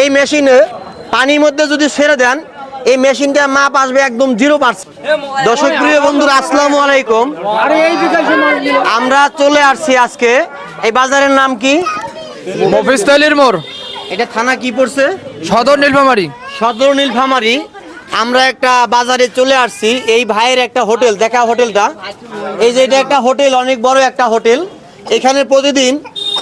এই মেশিনে পানির মধ্যে যদি ছেড়ে দেন এই মেশিনটা মাপ আসবে একদম জিরো পার্সেন্ট। দর্শক প্রিয় বন্ধুরা আসসালামু আলাইকুম। আমরা চলে আসছি আজকে। এই বাজারের নাম কি? মফিজতলির মোড়। এটা থানা কি পড়ছে? সদর নীলফামারি। সদর নীলফামারি। আমরা একটা বাজারে চলে আসছি। এই ভাইয়ের একটা হোটেল দেখা হোটেলটা। এই যে এটা একটা হোটেল অনেক বড় একটা হোটেল। এখানে প্রতিদিন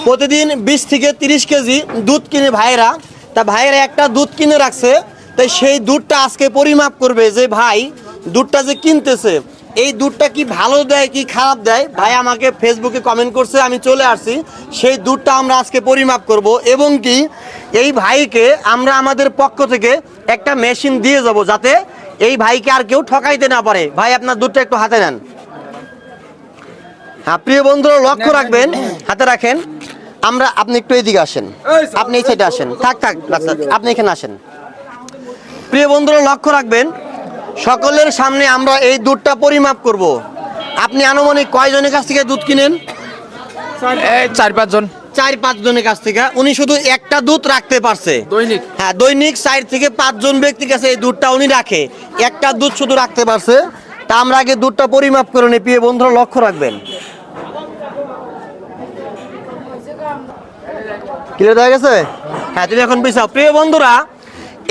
প্রতিদিন বিশ থেকে তিরিশ কেজি দুধ কিনে ভাইয়েরা তা ভাইয়ের একটা দুধ কিনে রাখছে তাই সেই দুধটা আজকে পরিমাপ করবে যে ভাই দুধটা যে কিনতেছে এই দুধটা কি ভালো দেয় কি খারাপ দেয়? ভাই আমাকে ফেসবুকে কমেন্ট করছে আমি চলে আসছি। সেই দুধটা আমরা আজকে পরিমাপ করব এবং কি এই ভাইকে আমরা আমাদের পক্ষ থেকে একটা মেশিন দিয়ে যাব যাতে এই ভাইকে আর কেউ ঠকাইতে না পারে। ভাই আপনার দুধটা একটু হাতে নেন। হ্যাঁ প্রিয় বন্ধুরা লক্ষ্য রাখবেন হাতে রাখেন। আমরা আপনি একটু এদিকে আসেন। আপনি এই সাইডে আসেন। থাক থাক বাচ্চা, আপনি এখানে আসেন। প্রিয় বন্ধুরা লক্ষ্য রাখবেন সকলের সামনে আমরা এই দুধটা পরিমাপ করব। আপনি আনুমানিক কয়জনের কাছ থেকে দুধ কিনেন? এই চার পাঁচজন। চার পাঁচ জনের কাছ থেকে। উনি শুধু একটা দুধ রাখতে পারছে। দৈনিক। হ্যাঁ দৈনিক চার থেকে পাঁচজন ব্যক্তির কাছে এই দুধটা উনি রাখে। একটা দুধ শুধু রাখতে পারছে। তা আমরা আগে দুধটা পরিমাপ করে নিই। প্রিয় বন্ধুরা লক্ষ্য রাখবেন। ক্লিয়ার হয়ে গেছে? হ্যাঁ তুমি এখন পিছাও প্রিয় বন্ধুরা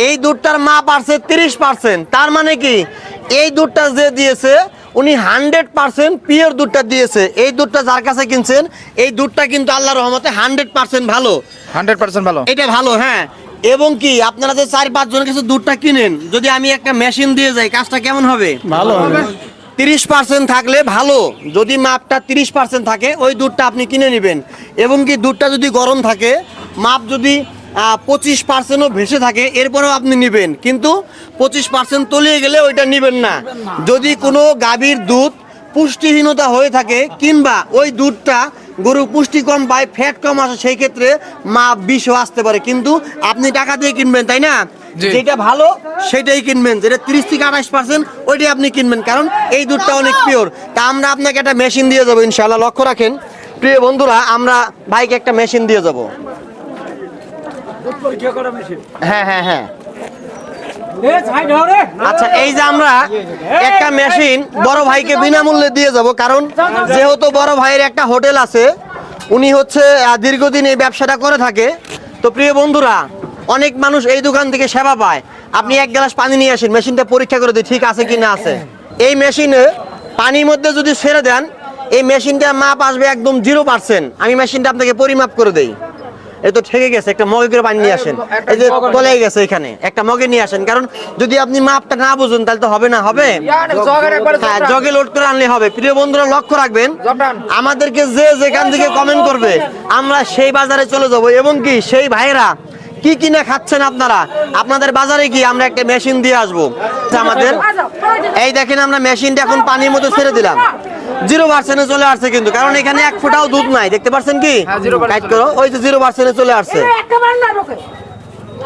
এই দুধটার মাপ আসছে তিরিশ পার্সেন্ট তার মানে কি? এই দুধটা যে দিয়েছে উনি হান্ড্রেড পার্সেন্ট পিওর দুধটা দিয়েছে। এই দুধটা যার কাছে কিনছেন এই দুধটা কিন্তু আল্লাহ রহমতে হান্ড্রেড পার্সেন্ট ভালো। হান্ড্রেড পার্সেন্ট ভালো। এটা ভালো হ্যাঁ। এবং কি আপনারা যে চার পাঁচ জনের কাছে দুধটা কিনেন যদি আমি একটা মেশিন দিয়ে যাই কাজটা কেমন হবে? ভালো হবে। তিরিশ পার্সেন্ট থাকলে ভালো। যদি মাপটা তিরিশ পার্সেন্ট থাকে ওই দুধটা আপনি কিনে নেবেন। এবং কি দুধটা যদি গরম থাকে মাপ যদি পঁচিশ পার্সেন্টও ভেসে থাকে এরপরেও আপনি নেবেন। কিন্তু পঁচিশ পার্সেন্ট তলিয়ে গেলে ওইটা নেবেন না। যদি কোনো গাভীর দুধ পুষ্টিহীনতা হয়ে থাকে কিংবা ওই দুধটা গরু পুষ্টি কম পায় ফ্যাট কম আসে সেই ক্ষেত্রে মা বিষও আসতে পারে। কিন্তু আপনি টাকা দিয়ে কিনবেন তাই না? যেটা ভালো সেটাই কিনবেন। যেটা তিরিশ থেকে আঠাশ পার্সেন্ট ওইটাই আপনি কিনবেন। কারণ এই দুধটা অনেক পিওর তা আমরা আপনাকে একটা মেশিন দিয়ে যাব ইনশাল্লাহ লক্ষ্য রাখেন। প্রিয় বন্ধুরা আমরা ভাইকে একটা মেশিন দিয়ে যাব। হ্যাঁ হ্যাঁ হ্যাঁ। আচ্ছা এই যে আমরা একটা মেশিন বড় ভাইকে বিনামূল্যে দিয়ে যাব কারণ যেহেতু বড় ভাইয়ের একটা হোটেল আছে উনি হচ্ছে দীর্ঘদিন এই ব্যবসাটা করে থাকে। তো প্রিয় বন্ধুরা অনেক মানুষ এই দোকান থেকে সেবা পায়। আপনি এক গ্লাস পানি নিয়ে আসেন মেশিনটা পরীক্ষা করে দিই ঠিক আছে কি না আছে। এই মেশিনে পানির মধ্যে যদি ছেড়ে দেন এই মেশিনটা মাপ আসবে একদম জিরো পার্সেন্ট আমি মেশিনটা আপনাকে পরিমাপ করে দেই। এই তো ঠেকে গেছে একটা মগে করে পানি নিয়ে আসেন। এই যে তলে গেছে এখানে একটা মগে নিয়ে আসেন। কারণ যদি আপনি মাপটা না বুঝুন তাহলে তো হবে না হবে? হ্যাঁ জগে লোড করে আনলে হবে। প্রিয় বন্ধুরা লক্ষ্য রাখবেন আমাদেরকে যে যেখান থেকে কমেন্ট করবে আমরা সেই বাজারে চলে যাব। এবং কি সেই ভাইরা কি কিনে খাচ্ছেন আপনারা? আপনাদের বাজারে কি আমরা একটা মেশিন দিয়ে আসব? আমাদের এই দেখেন আমরা মেশিনটা এখন পানির মতো ছেড়ে দিলাম। জিরো পার্সেন্টে চলে আসছে কিন্তু কারণ এখানে এক ফোঁটাও দুধ নাই দেখতে পাচ্ছেন কি? হ্যাঁ, 0% টাইট করো ওই যে জিরো পার্সেন্টে চলে আসছে।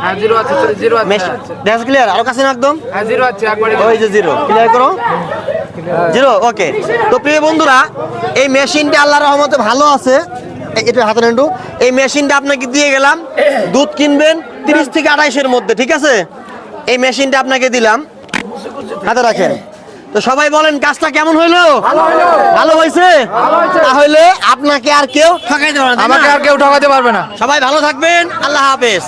হ্যাঁ জিরো আছে জিরো আছে ড্যাশ ক্লিয়ার আরও কাছে না একদম? হ্যাঁ জিরো আছে একবারে ওই যে জিরো ক্লিয়ার করো? জিরো ওকে তো প্রিয় বন্ধুরা এই মেশিনটা আল্লাহর রহমতে ভালো আছে। এটা হাতে এই মেশিনটা আপনাকে দিয়ে গেলাম দুধ কিনবেন তিরিশ থেকে আড়াইশের মধ্যে ঠিক আছে? এই মেশিনটা আপনাকে দিলাম। হাতে রাখেন। তো সবাই বলেন কাজটা কেমন হইল? ভালো হয়েছে তাহলে আপনাকে আর কেউ ঠকাইতে পারবে না, আমাকে আর কেউ ঠকাইতে পারবে না। সবাই ভালো থাকবেন আল্লাহ হাফেজ।